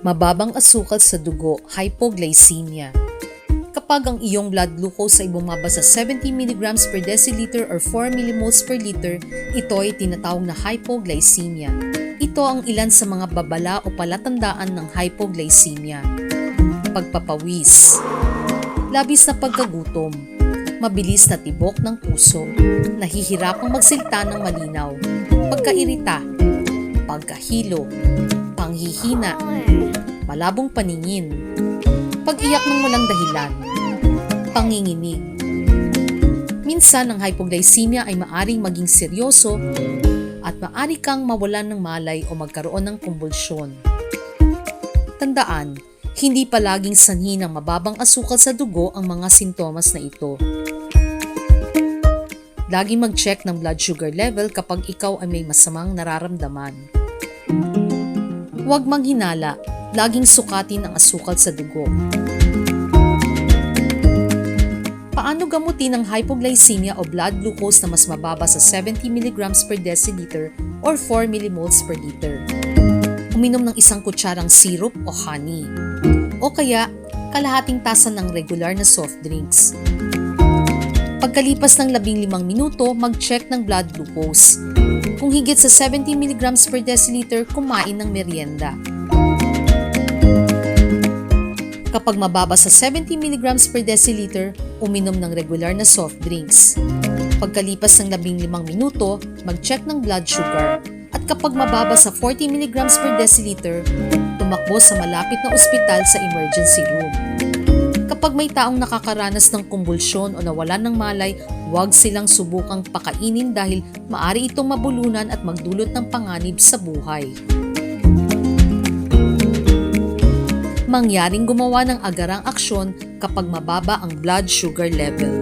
Mababang asukal sa dugo, hypoglycemia. Kapag ang iyong blood glucose ay bumaba sa 70 mg per deciliter or 4 millimoles per liter, ito ay tinatawag na hypoglycemia. Ito ang ilan sa mga babala o palatandaan ng hypoglycemia. Pagpapawis, labis na pagkagutom, mabilis na tibok ng puso, nahihirapang magsilta ng malinaw, pagkairita, pagkahilo, panghihina, malabong paningin, pag-iyak ng walang dahilan, panginginig. Minsan ang hypoglycemia ay maaring maging seryoso at maari kang mawalan ng malay o magkaroon ng kumbulsyon. Tandaan, hindi palaging sanhi ng mababang asukal sa dugo ang mga sintomas na ito. Lagi mag-check ng blood sugar level kapag ikaw ay may masamang nararamdaman. Huwag manghinala, laging sukatin ang asukal sa dugo. Paano gamutin ang hypoglycemia o blood glucose na mas mababa sa 70 mg per deciliter or 4 millimoles per liter? Uminom ng isang kutsarang syrup o honey. O kaya, kalahating tasa ng regular na soft drinks. Pagkalipas ng 15 minuto, mag-check ng blood glucose. Kung higit sa 70 mg per deciliter, kumain ng merienda. Kapag mababa sa 70 mg per deciliter, uminom ng regular na soft drinks. Pagkalipas ng 15 minuto, mag-check ng blood sugar. At kapag mababa sa 40 mg per deciliter, tumakbo sa malapit na ospital sa emergency room. Kapag may taong nakakaranas ng kumbulsyon o nawalan ng malay, huwag silang subukang pakainin dahil maari itong mabulunan at magdulot ng panganib sa buhay. Mangyaring gumawa ng agarang aksyon kapag mababa ang blood sugar level.